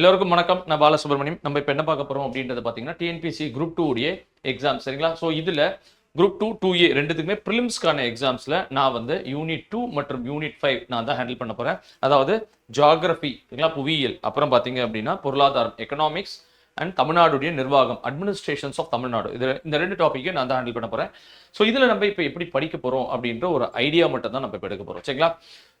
எல்லோருக்கும் வணக்கம். நான் பாலசுப்ரமணியம். நம்ம இப்போ என்ன பார்க்க போறோம் அப்படின்றது பார்த்தீங்கன்னா டிஎன்பிசி குரூப் டூ உடைய எக்ஸாம் சரிங்களா? ஸோ இதில் குரூப் டூ டூ ஏ ரெண்டுத்துக்குமே ப்ரிலிம்ஸ்க்கான எக்ஸாம்ஸில் நான் வந்து யூனிட் டூ மற்றும் யூனிட் ஃபைவ் நான் தான் ஹேண்டில் பண்ண போறேன். அதாவது ஜியாகிரபி சரிங்களா? புவியியல். அப்புறம் பார்த்தீங்க அப்படின்னா பொருளாதாரம் எக்கனாமிக்ஸ் அண்ட் தமிழ்நாடுடைய நிர்வாகம் அட்மினிஸ்ட்ரேஷன்ஸ் ஆஃப் தமிழ்நாடு. இது இந்த ரெண்டு டாப்பிக்கையும் நான் தான் ஹேண்டில் பண்ண போறேன். ஸோ இதில் நம்ம இப்போ எப்படி படிக்க போறோம் அப்படின்ற ஒரு ஐடியா மட்டும் தான் நம்ம இப்போ எடுக்க போகிறோம் சரிங்களா?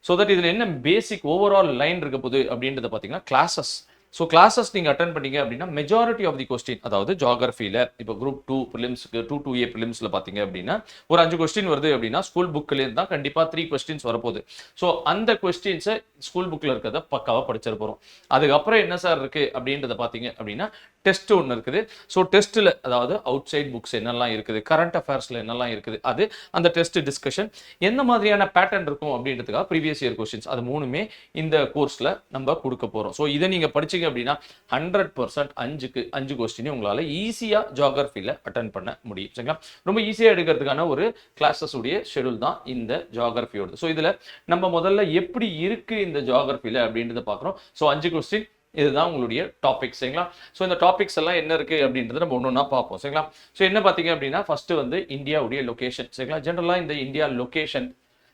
ஸோ தட் இதில் என்ன பேசிக் ஓவரால் லைன் இருக்க போகுது அப்படின்றத பார்த்தீங்கன்னா கிளாஸஸ் ஸோ கிளாஸஸ் நீங்கள் அட்டன் பண்ணீங்க அப்படின்னா மெஜாரிட்டி ஆஃப் தி கொஸ்டின் அதாவது ஜாகிரஃபியில் இப்போ குரூப் டூ ப்ரிலிம்ஸ்க்கு டூ டூ ஏ ப்ரிலிம்ஸில் பார்த்தீங்க அப்படின்னா ஒரு அஞ்சு கொஸ்டின் வருது அப்படின்னா ஸ்கூல் புக்கிலேருந்து தான் கண்டிப்பாக த்ரீ கொஸ்டின்ஸ் வரப்போகுது. ஸோ அந்த கொஸ்டின்ஸை ஸ்கூல் புக்கில் இருக்கிறத பக்காவாக படிச்சிட போகிறோம் அதுக்கப்புறம் என்ன சார் இருக்குது அப்படின்றத பார்த்தீங்க அப்படின்னா டெஸ்ட் ஒன்று இருக்குது. ஸோ டெஸ்ட்டில் அதாவது அவுட் சைட் புக்ஸ் என்னெல்லாம் இருக்குது கரண்ட் அஃபேர்ஸில் என்னெல்லாம் இருக்குது அது அந்த டெஸ்ட் டிஸ்கஷன் எந்த மாதிரியான பேட்டர்ன் இருக்கும் அப்படின்றதுக்காக ப்ரீவியஸ் இயர் கொஸ்டின்ஸ் அது மூணுமே இந்த கோர்ஸில் நம்ம கொடுக்க போகிறோம் ஸோ இதை நீங்கள் படிச்சீங்க அப்படின்னா ஹண்ட்ரட் பர்சன்ட் அஞ்சுக்கு அஞ்சு கொஸ்டினையும் உங்களால் ஈஸியாக ஜாகிரஃபியில் அட்டன் பண்ண முடியும். சரிங்களா? ரொம்ப ஈஸியாக எடுக்கிறதுக்கான ஒரு கிளாஸஸ் உடைய ஷெடியூல் தான் இந்த ஜாகிரஃபியோடது ஸோ இதில் நம்ம முதல்ல எப்படி இருக்கு இந்த ஜாகிரஃபியில் அப்படின்றத பார்க்குறோம் ஸோ அஞ்சு கொஸ்டின் இதுதான் உங்களுடைய டாபிக் சரிங்களா? ஸோ இந்த டாபிக்ஸ் எல்லாம் என்ன இருக்கு அப்படின்றத நம்ம ஒன்று ஒன்றா பார்ப்போம் சரிங்களா? ஸோ என்ன பார்த்தீங்க அப்படின்னா ஃபர்ஸ்ட் வந்து இந்தியாவுடைய லொகேஷன் சரிங்களா? ஜென்ரலாக இந்த இந்தியா லொகேஷன்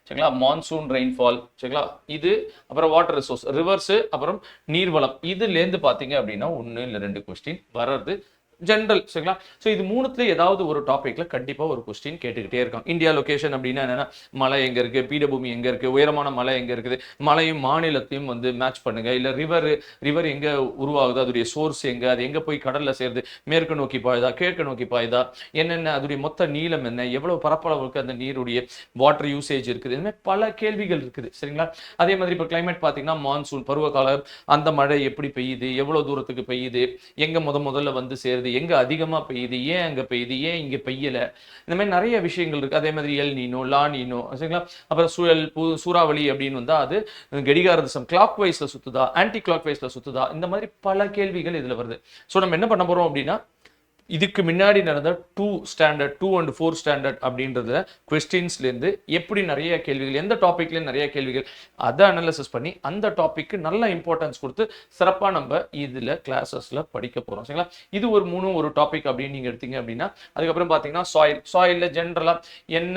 சரிங்களா? மான்சூன் ரெயின்ஃபால் சரிங்களா? இது அப்புறம் வாட்டர் ரிசோர்ஸ் ரிவர்ஸு அப்புறம் நீர்வளம். இதுலேருந்து பார்த்தீங்க அப்படின்னா ஒன்று இல்லை ரெண்டு கொஸ்டின் வர்றது ஜென்ரல் சரிங்களா? ஸோ இது மூணுத்துல ஏதாவது ஒரு டாபிக்ல கண்டிப்பாக ஒரு கொஸ்டின் கேட்டுக்கிட்டே இருக்கான் இந்தியா லொக்கேஷன் அப்படின்னா என்னன்னா மலை எங்க இருக்கு பீடபூமி எங்க இருக்கு உயரமான மலை எங்க இருக்குது மலையும் மாநிலத்தையும் வந்து மேட்ச் பண்ணுங்க. இல்ல ரிவர் ரிவர் எங்க உருவாகுது அதோடைய சோர்ஸ் எங்க அது எங்க போய் கடல்ல சேருது மேற்கு நோக்கி பாயுதா கிழக்கு நோக்கி பாயுதா என்னென்ன அதோடைய மொத்த நீளம் என்ன எவ்வளவு பரப்பளவுக்கு அந்த நீருடைய வாட்டர் யூசேஜ் இருக்குது இந்த மாதிரி பல கேள்விகள் இருக்குது சரிங்களா? அதே மாதிரி இப்போ கிளைமேட் பார்த்தீங்கன்னா மான்சூன் பருவகாலம் அந்த மழை எப்படி பெய்யுது எவ்வளவு தூரத்துக்கு பெய்யுது எங்க முத முதல்ல வந்து சேருது எங்க அதிகமா பெய்யுது? ஏன் அங்க பெய்யுது? ஏன் இங்க பெய்யல? இந்த மாதிரி நிறைய விஷயங்கள் இருக்கு. அதே மாதிரி எல் நீனோ லா நீனோ சரிங்களா? அப்புறம் சுழல் பூ சூறாவளி அப்படின்னு வந்தா அது கெடிகார திசம் கிளாக் வைஸ்ல சுத்துதா? ஆன்டி கிளாக் வைஸ்ல சுத்துதா? இந்த மாதிரி பல கேள்விகள் இதுல வருது. ஸோ நம்ம என்ன பண்ண போறோம் அப்படின்னா இதுக்கு முன்னாடி நடந்த two standard two and four standard அப்படின்றத கொஸ்டின்ஸ்லேருந்து எப்படி நிறைய கேள்விகள் எந்த டாப்பிக்லேயும் நிறைய கேள்விகள் அதை அனலிசிஸ் பண்ணி அந்த டாப்பிக்கு நல்ல இம்பார்ட்டன்ஸ் கொடுத்து சிறப்பாக நம்ம இதில் கிளாஸஸில் படிக்க போகிறோம் சரிங்களா? இது ஒரு மூணு ஒரு டாபிக் அப்படின்னு நீங்கள் எடுத்தீங்க அப்படின்னா அதுக்கப்புறம் பார்த்தீங்கன்னா சாயில் சாயிலில் ஜென்ரலாக என்ன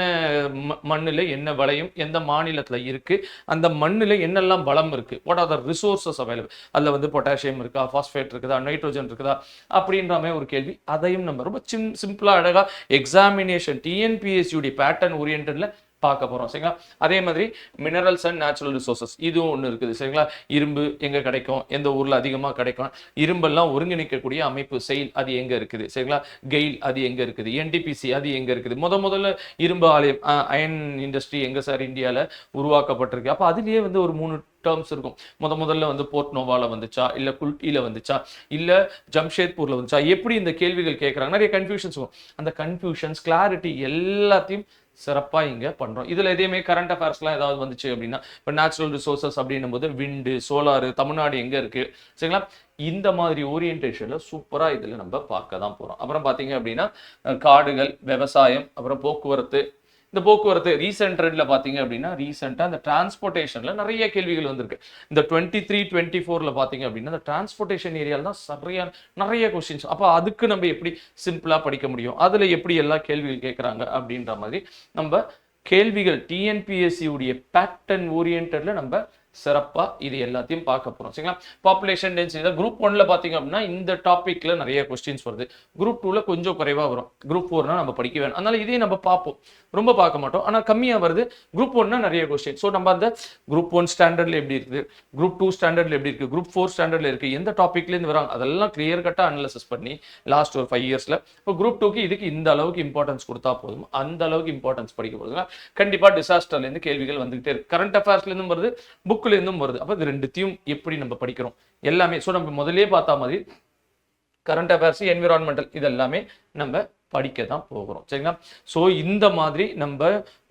மண்ணில் என்ன விளையும் எந்த மாநிலத்தில் இருக்குது அந்த மண்ணில் என்னெல்லாம் பலம் இருக்குது what are the resources available அதில் வந்து பொட்டாசியம் இருக்கா ஃபாஸ்பேட் இருக்குதா நைட்ரோஜன் இருக்குதா அப்படின்ற மாதிரி ஒரு கேள்வி அதையும் நம்ம ரொம்ப சிம் சிம்பிளாக அழகா எக்ஸாமினேஷன் டிஎன்பிஎஸ்சியுடைய பேட்டர்ன் ஓரியன்டில் பார்க்க போகிறோம் சரிங்களா? அதே மாதிரி மினரல்ஸ் அண்ட் நேச்சுரல் ரிசோர்சஸ் இதுவும் ஒன்று இருக்குது சரிங்களா? இரும்பு எங்கே கிடைக்கும்? எந்த ஊரில் அதிகமாக கிடைக்கும்? இரும்பெல்லாம் ஒருங்கிணைக்கக்கூடிய அமைப்பு செயல் அது எங்கே இருக்குது சரிங்களா? கெயில் அது எங்கே இருக்குது? என்டிபிசி அது எங்கே இருக்குது? முத முதல்ல இரும்பு ஆலயம் அயன் இண்டஸ்ட்ரி எங்கே சார் இந்தியாவில் உருவாக்கப்பட்டிருக்கு? அப்போ அதுலேயே வந்து ஒரு மூணு டேர்ம்ஸ் இருக்கும். முத முதல்ல வந்து போர்ட் நோவாவில் வந்துச்சா? இல்லை குல்டியில் வந்துச்சா? இல்லை ஜம்ஷேத்பூரில் வந்துச்சா? எப்படி இந்த கேள்விகள் கேட்குறாங்க நிறைய கன்ஃபியூஷன்ஸ் இருக்கும் அந்த கன்ஃபியூஷன்ஸ் கிளாரிட்டி எல்லாத்தையும் சிறப்பாக இங்கே பண்ணுறோம் இதில் எதையுமே கரண்ட் அஃபேர்ஸ்லாம் ஏதாவது வந்துச்சு அப்படின்னா இப்போ நேச்சுரல் ரிசோர்சஸ் அப்படின்னும் போது விண்டு சோலாரு தமிழ்நாடு எங்கே இருக்குது சரிங்களா? இந்த மாதிரி ஓரியன்டேஷனில் சூப்பராக இதில் நம்ம பார்க்க தான் போகிறோம் அப்புறம் பார்த்தீங்க அப்படின்னா காடுகள் விவசாயம் அப்புறம் போக்குவரத்து இந்த போக்குவரத்து ரீசெண்ட் ட்ரெண்டில் பார்த்தீங்க அப்படின்னா ரீசெண்டாக இந்த டிரான்ஸ்போர்ட்டேஷனில் நிறைய கேள்விகள் வந்திருக்கு. இந்த டுவெண்ட்டி த்ரீ டுவெண்ட்டி ஃபோரில் பார்த்தீங்க அப்படின்னா இந்த டிரான்ஸ்போர்ட்டேஷன் ஏரியாவில் தான் சரியான நிறைய கொஸ்டின்ஸ் அப்போ அதுக்கு நம்ம எப்படி சிம்பிளாக படிக்க முடியும்? அதில் எப்படி எல்லா கேள்விகள் கேட்குறாங்க அப்படின்ற மாதிரி நம்ம கேள்விகள் டிஎன்பிஎஸ்சியுடைய பேட்டர்ன் ஓரியன்டில் நம்ம சிறப்பா இது எல்லாத்தையும் பார்க்க போறோம். சரிங்களா? பாப்புலேஷன் டென்சிட்டி குரூப் ஒன்ல பாத்தீங்க அப்படின்னா இந்த டாபிக்ல நிறைய கொஸ்டின்ஸ் வருது. குரூப் டூல கொஞ்சம் குறைவா வரும். குரூப் ஃபோர்னா நம்ம படிக்க வேணும். அதனால இதையும் நம்ம பார்ப்போம். ரொம்ப பார்க்க மாட்டோம். ஆனா கம்மியா வருது. குரூப் ஒன்னா நிறைய கொஸ்டின் ஸோ நம்ம அந்த குரூப் ஒன் ஸ்டாண்டர்ட்ல எப்படி இருக்குது குரூப் டூ ஸ்டாண்டர்ட்ல எப்படி இருக்கு? குரூப் ஃபோர் ஸ்டாண்டர்ட்ல இருக்கு. எந்த டாபிக்ல இருந்து வராங்க? அதெல்லாம் கிளியர் கட்டா அனலிசிஸ் பண்ணி லாஸ்ட் ஒரு ஃபைவ் இயர்ஸ்ல இப்போ குரூப் டூக்கு இதுக்கு இந்த அளவுக்கு இம்பார்ட்டன்ஸ் கொடுத்தா போதும்? அந்த அளவுக்கு இம்பார்ட்டன்ஸ் படிக்க போதுங்க கண்டிப்பா டிசாஸ்டர்ல இருந்து கேள்விகள் வந்துகிட்டே இருக்கு. கரண்ட் அஃபேர்ஸ்ல இருந்து வருது. புக்ல இருந்தும் வருது. அப்போ இது ரெண்டுத்தையும் எப்படி நம்ம படிக்கிறோம்? எல்லாமே ஸோ நம்ம முதலே பார்த்தா மாதிரி கரண்ட் அஃபேர்ஸ் என்விரான்மெண்டல் இது எல்லாமே நம்ம படிக்க தான் போகிறோம். சரிங்களா? ஸோ இந்த மாதிரி நம்ம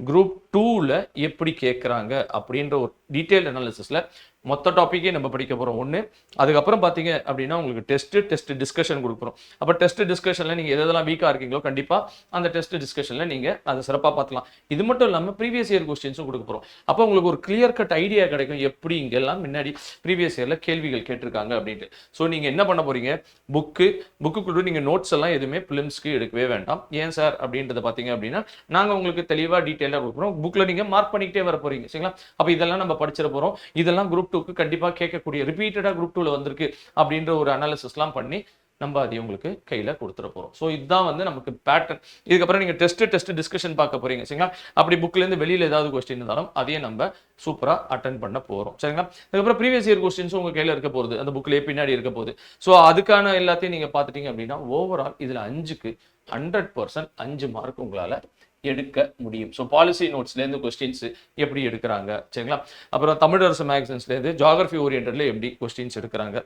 குரூப் டூவில் எப்படி கேட்குறாங்க அப்படின்ற ஒரு டீட்டெயில் அனாலிசிஸில் மொத்த டாப்பிக்கே நம்ம படிக்க போகிறோம் ஒன்று அதுக்கப்புறம் பார்த்தீங்க அப்படின்னா உங்களுக்கு டெஸ்ட்டு டெஸ்ட் டிஸ்கஷன் கொடுக்குறோம் அப்போ டெஸ்ட் டிஸ்கஷனில் நீங்கள் எதெல்லாம் வீக்காக இருக்கீங்களோ கண்டிப்பாக அந்த டெஸ்ட் டிஸ்கஷனில் நீங்கள் அதை சிறப்பாக பார்த்துலாம் இது மட்டும் இல்லாமல் ப்ரீவியஸ் இயர் கொஸ்டின்ஸும் கொடுக்க போகிறோம் அப்போ உங்களுக்கு ஒரு கிளியர் கட் ஐடியா கிடைக்கும். எப்படி இங்கெல்லாம் முன்னாடி ப்ரீவியஸ் இயரில் கேள்விகள் கேட்டிருக்காங்க அப்படின்ட்டு. ஸோ நீங்கள் என்ன பண்ண போகிறீங்க புக்கு புக்குக்குள்ள நீங்கள் நோட்ஸ் எல்லாம் எதுவுமே ஃபிலிம்ஸ்க்கு எடுக்கவே வேண்டாம். ஏன் சார் அப்படின்றத பார்த்தீங்க அப்படின்னா நாங்கள் உங்களுக்கு தெளிவாக டீட்டெயிலாக கொடுக்குறோம். புக்கில் நீங்கள் மார்க் பண்ணிக்கிட்டே வர போகிறீங்க சரிங்களா? அப்போ இதெல்லாம் நம்ம படிச்சிட போகிறோம் இதெல்லாம் குரூப் டூக்கு கண்டிப்பாக கேட்கக்கூடிய ரிப்பீட்டடாக குரூப் டூவில் வந்திருக்கு அப்படின்ற ஒரு அனாலிசிஸ்லாம் பண்ணி நம்ம அதை உங்களுக்கு கையில் கொடுத்துட போகிறோம் ஸோ இதுதான் வந்து நமக்கு பேட்டர்ன் இதுக்கப்புறம் நீங்கள் டெஸ்ட் டெஸ்ட் டிஸ்கஷன் பார்க்க போறீங்க சரிங்களா? அப்படி புக்லேருந்து வெளியில் ஏதாவது கொஸ்டின் இருந்தாலும் அதையும் நம்ம சூப்பராக அட்டன் பண்ண போகிறோம் சரிங்களா? அதுக்கப்புறம் ப்ரீவியஸ் இயர் கொஸ்டின்ஸும் உங்கள் கையில் இருக்க போகுது. அந்த புக்லேயே பின்னாடி இருக்க போகுது. ஸோ அதுக்கான எல்லாத்தையும் நீங்கள் பார்த்துட்டீங்க அப்படின்னா ஓவரால் இதில் அஞ்சுக்கு ஹண்ட்ரட் பர்சன்ட் அஞ்சு மார்க் உங்களால் எடுக்க முடியும். ஸோ பாலிசி நோட்ஸ்லேருந்து கொஸ்டின்ஸ் எப்படி எடுக்கிறாங்க? சரிங்களா? அப்புறம் தமிழரசு மேக்சின்ஸ்லேருந்து ஜாகிரஃபி ஓரியன்டில் எப்படி கொஸ்டின்ஸ் எடுக்கிறாங்க?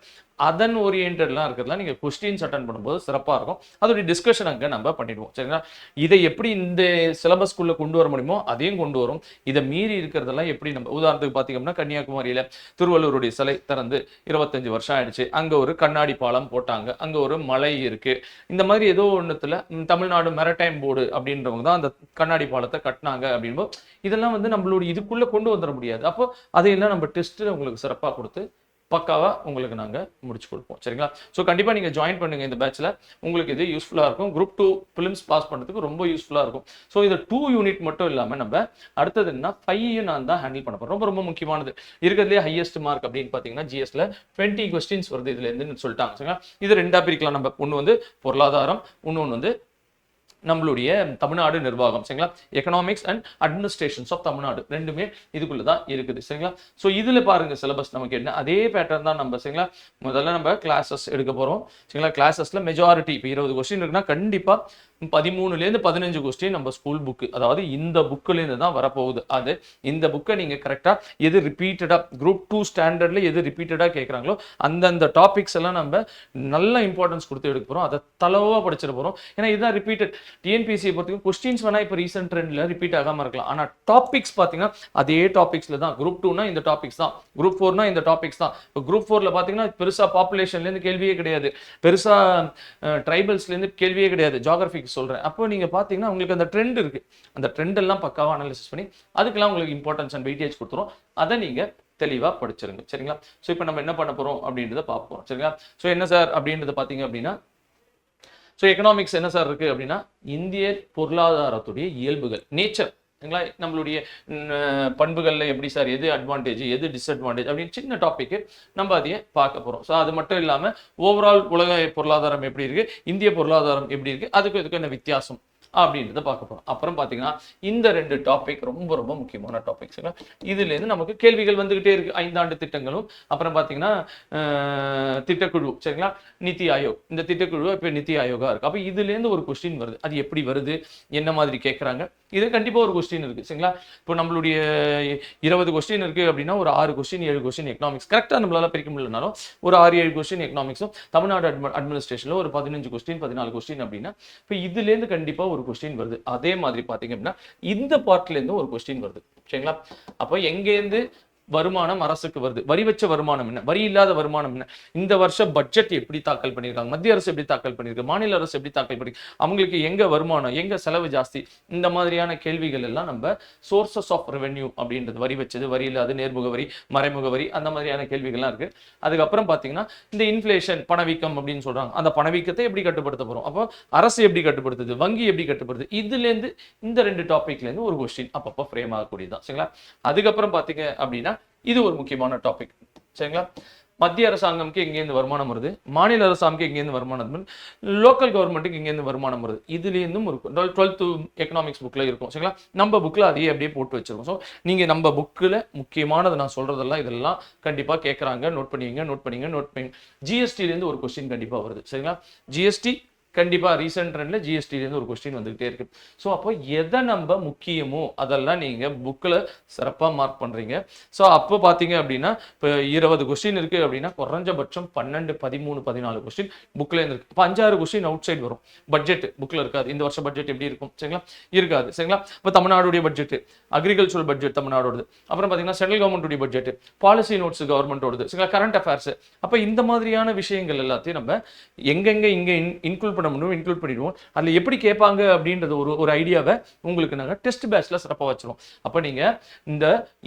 அதன் ஓரியன்டெட்லாம் இருக்கிறதுலாம் நீங்கள் கொஸ்டின்ஸ் அட்டன் பண்ணும்போது சிறப்பாக இருக்கும். அதோடைய டிஸ்கஷன் அங்கே நம்ம பண்ணிடுவோம். சரிங்களா? இதை எப்படி இந்த சிலபஸ்க்குள்ளே கொண்டு வர முடியுமோ அதையும் கொண்டு வரும். இதை மீறி இருக்கிறதெல்லாம் எப்படி நம்ம உதாரணத்துக்கு பார்த்தீங்கன்னா கன்னியாகுமரியில் திருவள்ளூருடைய சிலை திறந்து இருபத்தஞ்சு வருஷம் ஆயிடுச்சு. அங்கே ஒரு கண்ணாடி பாலம் போட்டாங்க. அங்கே ஒரு மலை இருக்குது இந்த மாதிரி ஏதோ ஒன்றுத்தில் தமிழ்நாடு மெரடைம் போர்டு அப்படின்றவங்க தான் அந்த கண்ணாடி பாலத்தை கட்டினாங்க அப்படின்போ இதெல்லாம் வந்து நம்மளுடைய இதுக்குள்ளே கொண்டு வந்துட முடியாது. அப்போ அதையெல்லாம் நம்ம டெஸ்ட்டு உங்களுக்கு சிறப்பாக கொடுத்து பக்காவாக உங்களுக்கு நாங்கள் முடிச்சு கொடுப்போம். சரிங்களா? ஸோ கண்டிப்பாக நீங்கள் ஜாயின் பண்ணுங்கள் இந்த பேட்சில் உங்களுக்கு இது யூஸ்ஃபுல்லாக இருக்கும். குரூப் டூ ஃபிலிம்ஸ் பாஸ் பண்ணுறதுக்கு ரொம்ப யூஸ்ஃபுல்லாக இருக்கும். ஸோ இது டூ யூனிட் மட்டும் இல்லாமல் நம்ம அடுத்தது என்ன? ஃபைவையும் நான் தான் ஹேண்டில் பண்ண போகிறோம் ரொம்ப ரொம்ப முக்கியமானது. இருக்கிறதுலே ஹையஸ்ட் மார்க் அப்படின்னு பார்த்தீங்கன்னா ஜிஎஸ்ல டுவெண்ட்டி கொஸ்டின்ஸ் வருது. இதுலேருந்து சொல்லிட்டாங்க. சரிங்களா? இது ரெண்டாக பிரிக்கலாம் நம்ம. ஒன்று வந்து பொருளாதாரம் இன்னொன்று வந்து நம்மளுடைய தமிழ்நாடு நிர்வாகம் சரிங்களா? Economics and administrations of Tamil Nadu ரெண்டுமே இதுக்குள்ள தான் இருக்குது சரிங்களா? ஸோ இதில் பாருங்க சிலபஸ் நமக்கு என்ன? அதே பேட்டர்ன் தான் நம்ம சரிங்களா? முதல்ல நம்ம கிளாஸஸ் எடுக்க போகிறோம் சரிங்களா? கிளாஸஸ்ல மெஜாரிட்டி இப்போ இருபது கொஸ்டின் இருக்குன்னா கண்டிப்பாக பதிமூணுலேருந்து பதினஞ்சு கொஸ்டின் நம்ம ஸ்கூல் புக்கு அதாவது இந்த புக்குலேருந்து தான் வரப்போகுது. அது இந்த புக்கை நீங்கள் கரெக்டாக எது ரிப்பீட்டடாக குரூப் டூ ஸ்டாண்டர்டில் எது ரிப்பீட்டடாக கேட்குறாங்களோ அந்தந்த டாபிக்ஸ் எல்லாம் நம்ம நல்ல இம்பார்ட்டன்ஸ் கொடுத்து எடுக்க போகிறோம் அதை தளவாக படிச்சிட போகிறோம் ஏன்னா இதுதான் ரிப்பீட்டட் டிஎன்பிசியை பொறுத்தவரைக்கும் கொஸ்டின்ஸ் வேணால் இப்போ ரீசெண்ட் ட்ரெண்டில் ரிப்பீட் ஆகாமல் இருக்கலாம். ஆனால் டாபிக்ஸ் பார்த்தீங்கன்னா அதே டாபிக்ஸில் தான். குரூப் டூனா இந்த டாபிக்ஸ் தான். குரூப் ஃபோர்னா இந்த டாபிக்ஸ் தான். இப்போ குரூப் ஃபோரில் பார்த்தீங்கன்னா பெருசாக பாப்புலேஷன்லேருந்து கேள்வியே கிடையாது. பெருசாக ட்ரைபல்ஸ்லேருந்து கேள்வியே கிடையாது. ஜாகிரபிக்கு சொல்கிறேன் அப்போ நீங்கள் பார்த்தீங்கன்னா உங்களுக்கு அந்த ட்ரெண்ட் இருக்குது அந்த ட்ரெண்ட் எல்லாம் பக்காவாக அனாலிசிஸ் பண்ணி அதுக்கெல்லாம் உங்களுக்கு இம்பார்ட்டன்ஸ் அண்ட் வெயிட்டேஜ் கொடுத்துரும். அதை நீங்கள் தெளிவாக படிச்சிருங்க. சரிங்களா? ஸோ இப்போ நம்ம என்ன பண்ண போகிறோம் அப்படின்றத பார்ப்போம். சரிங்களா? ஸோ என்ன சார் அப்படின்றத பார்த்தீங்க அப்படின்னா ஸோ எக்கனாமிக்ஸ் என்ன சார் இருக்கு அப்படின்னா இந்திய பொருளாதாரத்துடைய இயல்புகள் நேச்சர் சரிங்களா நம்மளுடைய பண்புகளில் எப்படி சார் எது அட்வான்டேஜ் எது டிஸ்அட்வான்டேஜ் அப்படின்னு சின்ன டாப்பிக்கு நம்ம அதையே பார்க்க போகிறோம் ஸோ அது மட்டும் இல்லாமல் ஓவரால் உலக பொருளாதாரம் எப்படி இருக்குது இந்திய பொருளாதாரம் எப்படி இருக்குது அதுக்கு இதுக்கு என்ன வித்தியாசம்? அப்படின்றத பார்க்க போகிறோம் அப்புறம் பார்த்தீங்கன்னா இந்த ரெண்டு டாபிக் ரொம்ப ரொம்ப முக்கியமான டாபிக்ஸ் இதுலேருந்து நமக்கு கேள்விகள் வந்துகிட்டே இருக்கு. ஐந்தாண்டு திட்டங்களும் அப்புறம் பார்த்தீங்கன்னா திட்டக்குழு சரிங்களா? நித்தி ஆயோக். இந்த திட்டக்குழு இப்போ நித்தி ஆயோகா இருக்கு. அப்போ இதுலேருந்து ஒரு கொஸ்டின் வருது. அது எப்படி வருது? என்ன மாதிரி கேட்குறாங்க? இது கண்டிப்பாக ஒரு கொஸ்டின் இருக்குது சரிங்களா? இப்போ நம்மளுடைய இருபது கொஸ்டின் இருக்குது அப்படின்னா ஒரு ஆறு கொஸ்டின் ஏழு கொஸ்டின் எக்கனாமிக்ஸ் கரெக்டாக நம்மளால பிரிக்க முடியலனாலும் ஒரு ஆறு ஏழு கொஸ்டின் எக்கனாமிக்ஸும் தமிழ்நாடு அட்ம அட்மினிஸ்ட்ரேஷனில் ஒரு பதினஞ்சு கொஸ்டின் பதினாலு கொஸ்டின் அப்படின்னா இப்போ இதுலேருந்து கண்டிப்பாக ஒரு கொஸ்டின் வருது. அதே மாதிரி பார்த்தீங்க அப்படின்னா இந்த பார்ட்லேருந்து ஒரு கொஸ்டின் வருது. சரிங்களா? அப்போ எங்கேருந்து வருமானம் அரசுக்கு வருது. வரி வச்ச வருமானம் என்ன? வரி இல்லாத வருமானம் என்ன? இந்த வருஷம் பட்ஜெட் எப்படி தாக்கல் பண்ணியிருக்காங்க மத்திய அரசு எப்படி தாக்கல் பண்ணியிருக்கு மாநில அரசு எப்படி தாக்கல் பண்ணி? அவங்களுக்கு எங்க வருமானம் எங்க செலவு ஜாஸ்தி? இந்த மாதிரியான கேள்விகள் எல்லாம் நம்ம சோர்சஸ் ஆஃப் ரெவென்யூ அப்படின்றது வரி வச்சது வரி இல்லாத நேர்முக வரி மறைமுக வரி அந்த மாதிரியான கேள்விகள்லாம் இருக்கு. அதுக்கப்புறம் பாத்தீங்கன்னா இந்த இன்ஃப்ளேஷன் பணவீக்கம் அப்படின்னு சொல்றாங்க. அந்த பணவீக்கத்தை எப்படி கட்டுப்படுத்த போறோம்? அப்போ அரசு எப்படி கட்டுப்படுத்துது? வங்கி எப்படி கட்டுப்படுத்துது? இதுல இருந்து இந்த ரெண்டு டாபிக்ல இருந்து ஒரு கொஸ்டின் அப்பப்போ ஃப்ரேம் ஆகக்கூடியதான் சரிங்களா? அதுக்கப்புறம் பாத்தீங்க அப்படின்னா இது ஒரு முக்கியமான டாபிக் சரிங்களா? மத்திய அரசாங்கம்க்கு எங்கேருந்து வருமானம் வருது? மாநில அரசாங்கம்க்கு எங்கேருந்து வருமானம் வருது? லோக்கல் கவர்மெண்ட்டுக்கு எங்கேருந்து வருமானம் வருது? இதுலேருந்தும் இருக்கும் டுவெல்த்து எக்கனாமிக்ஸ் புக்கில் இருக்கும். சரிங்களா? நம்ம புக்கில் அதையே அப்படியே போட்டு வச்சிருக்கோம். ஸோ நீங்கள் நம்ம புக்கில் முக்கியமானது நான் சொல்கிறதெல்லாம் இதெல்லாம் கண்டிப்பாக கேட்குறாங்க நோட் பண்ணிங்க நோட் பண்ணிங்க நோட் பண்ணி ஜிஎஸ்டிலேருந்து ஒரு கொஸ்டின் கண்டிப்பாக வருது. சரிங்களா? ஜிஎஸ்டி கண்டிப்பாக ரீசெண்ட் ட்ரெண்டில் ஜிஎஸ்டிலேருந்து ஒரு கொஸ்டின் வந்துகிட்டே இருக்கு. ஸோ அப்போ எதை நம்ம முக்கியமோ அதெல்லாம் நீங்கள் புக்கில் சிறப்பாக மார்க் பண்ணுறீங்க ஸோ அப்போ பார்த்தீங்க அப்படின்னா இப்போ இருபது கொஸ்டின் இருக்கு அப்படின்னா குறைஞ்சபட்சம் பன்னெண்டு பதிமூணு பதினாலு கொஸ்டின் புக்கில் இருக்கு. இப்போ அஞ்சாறு கொஸ்டின் அவுட் சைடு வரும் பட்ஜெட் புக்கில் இருக்காது. இந்த வருஷம் பட்ஜெட் எப்படி இருக்கும்? சரிங்களா? இருக்காது. சரிங்களா? இப்போ தமிழ்நாடுடைய பட்ஜெட் அக்ரிகல்ச்சரல் பட்ஜெட் தமிழ்நாடோடது. அப்புறம் பார்த்தீங்கன்னா சென்ட்ரல் கவர்மெண்ட்டுடைய பட்ஜெட் பாலிசி நோட்ஸ் கவர்மெண்ட்டோடது சரிங்களா? கரண்ட் அஃபேர்ஸ் அப்போ இந்த மாதிரியான விஷயங்கள் எல்லாத்தையும் நம்ம எங்கெங்கே இங்கே இன்க்ளூட் பண்ண இன்க்ளூட் பண்ணிடுவோம். அதில் எப்படி கேட்பாங்க அப்படின்றது ஒரு ஒரு ஐடியாவை உங்களுக்கு நாங்கள் டெஸ்ட் பேட்ச்ல சிறப்பாக வச்சிருவோம். அப்போ நீங்கள் இந்த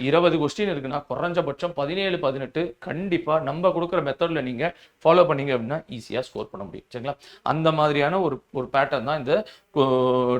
இருபது கொஸ்டின் இருக்குன்னா குறைஞ்சபட்சம் பதினேழு பதினெட்டு கண்டிப்பாக நம்ம கொடுக்குற மெத்தடில் நீங்கள் ஃபாலோ பண்ணீங்க அப்படின்னா ஈஸியாக ஸ்கோர் பண்ண முடியும். சரிங்களா? அந்த மாதிரியான ஒரு ஒரு பேட்டர்ன் தான் இந்த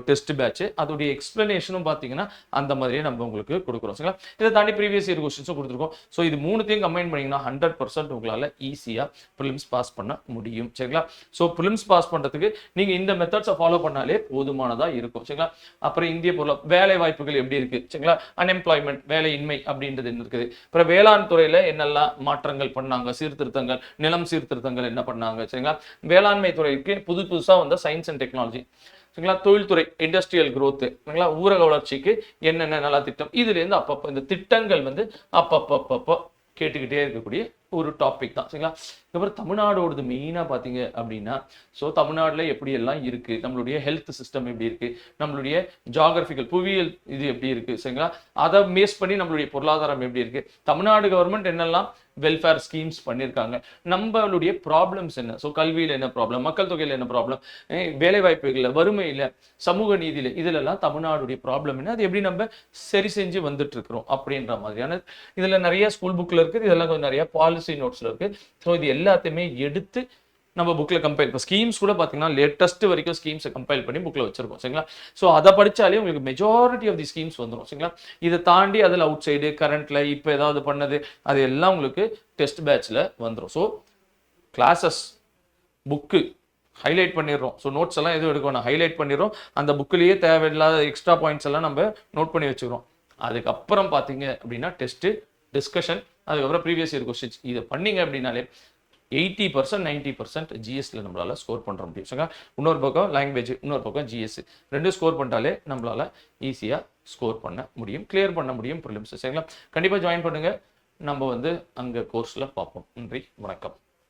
டெஸ்ட் பேட்ச் அதோடைய எக்ஸ்பிளனேஷனும் பார்த்தீங்கன்னா அந்த மாதிரியே நம்ம உங்களுக்கு கொடுக்குறோம். சரிங்களா? இதை தாண்டி ப்ரீவியஸ் இயர் கொஸ்டின்ஸும் கொடுத்துருக்கோம். ஸோ இது மூணுத்தையும் கம்பைன் பண்ணிங்கன்னா ஹண்ட்ரட் பர்சன்ட் உங்களால் ஈஸியாக ப்ரிலிம்ஸ் பாஸ் பண்ண முடியும். சரிங்களா? ஸோ ப்ரிலிம்ஸ் பாஸ் பண்ணுறதுக்கு நீங்க இந்த மெத்தட்ஸை ஃபாலோ பண்ணாலே போதுமானதா இருக்கும். சரிங்களா? அப்புறம் இந்திய பொருளா வேலை வாய்ப்புகள் எப்படி இருக்கு? சரிங்களா? அன்எம்ப்ளாய்மெண்ட் வேலையின்மை அப்படின்றது என்ன இருக்குது? அப்புறம் வேளாண் துறையில என்னெல்லாம் மாற்றங்கள் பண்ணாங்க? சீர்திருத்தங்கள் நிலம் சீர்திருத்தங்கள் என்ன பண்ணாங்க? சரிங்களா? வேளாண்மை துறைக்கு புது புதுசாக வந்த சயின்ஸ் அண்ட் டெக்னாலஜி சரிங்களா? தொழில்துறை இண்டஸ்ட்ரியல் குரோத் சரிங்களா? ஊரக வளர்ச்சிக்கு என்னென்ன நல திட்டம் இதுலேருந்து அப்பப்போ இந்த திட்டங்கள் வந்து அப்பப்பப்பப்போ கேட்டுக்கிட்டே இருக்கக்கூடிய ஒரு டாபிக் தான். சரிங்களா? அப்புறம் தமிழ்நாடோடது மெயினாக பார்த்தீங்க அப்படின்னா ஸோ தமிழ்நாட்டில் எப்படி எல்லாம் இருக்கு? நம்மளுடைய ஹெல்த் சிஸ்டம் எப்படி இருக்கு? நம்மளுடைய ஜாகிரபிக்கல் புவியியல் இது எப்படி இருக்கு? சரிங்களா? அதை மேஸ் பண்ணி நம்மளுடைய பொருளாதாரம் எப்படி இருக்கு? தமிழ்நாடு கவர்மெண்ட் என்னெல்லாம் வெல்ஃபேர் ஸ்கீம்ஸ் பண்ணியிருக்காங்க நம்மளுடைய ப்ராப்ளம்ஸ் என்ன? ஸோ கல்வியில் என்ன ப்ராப்ளம் மக்கள் தொகையில் என்ன ப்ராப்ளம் வேலைவாய்ப்புகளில் வறுமையில் சமூக நீதியில் இதிலெல்லாம் தமிழ்நாடுடைய ப்ராப்ளம் என்ன? அது எப்படி நம்ம சரி செஞ்சு வந்துட்டு இருக்கிறோம் அப்படின்ற மாதிரியான இதில் நிறைய ஸ்கூல் புக்கில் இருக்குது இதெல்லாம் கொஞ்சம் நிறைய பாலிசி நோட்ஸில் இருக்குது ஸோ இது எல்லாத்தையுமே எடுத்து நம்ம புக்கில் கம்பைல் இப்போ ஸ்கீம்ஸ் கூட பார்த்தீங்கன்னா லேட்டஸ்ட் வரைக்கும் ஸ்கீம்ஸை கம்பைல் பண்ணி புக்கில் வச்சிருக்கோம் சரிங்களா? ஸோ அதை படித்தாலே உங்களுக்கு மெஜாரிட்டி ஆஃப் தி ஸ்கீம்ஸ் வந்துடும் சரிங்களா? இதை தாண்டி அதில் அவுட் சைடு கரண்ட்டில் இப்போ ஏதாவது பண்ணது அது எல்லாம் உங்களுக்கு டெஸ்ட் பேட்சில் வந்துடும் ஸோ கிளாஸஸ் புக்கு ஹைலைட் பண்ணிடுறோம். ஸோ நோட்ஸ் எல்லாம் எதுவும் எடுக்கணும் ஹைலைட் பண்ணிடுறோம். அந்த புக்கிலேயே தேவையில்லாத எக்ஸ்ட்ரா பாயிண்ட்ஸ் எல்லாம் நம்ம நோட் பண்ணி வச்சுக்கிறோம். அதுக்கப்புறம் பார்த்தீங்க அப்படின்னா டெஸ்ட்டு டிஸ்கஷன் அதுக்கப்புறம் ப்ரீவியஸ் இயர் கொஸ்டின்ஸ் இதை பண்ணீங்க அப்படின்னாலே எயிட்டி பர்சன்ட் நைன்ட்டி பர்சன்ட் ஜிஎஸ்ல நம்மளால ஸ்கோர் பண்ணுற முடியும். சரிங்களா? இன்னொரு பக்கம் லாங்குவேஜ் இன்னொரு பக்கம் ஜிஎஸ் ரெண்டும் ஸ்கோர் பண்ணிட்டாலே நம்மளால ஈஸியாக ஸ்கோர் பண்ண முடியும் கிளியர் பண்ண முடியும் ப்ரிலிம்ஸ் சரிங்களா? கண்டிப்பாக ஜாயின் பண்ணுங்க. நம்ம வந்து அங்கே கோர்ஸில் பார்ப்போம். நன்றி வணக்கம்.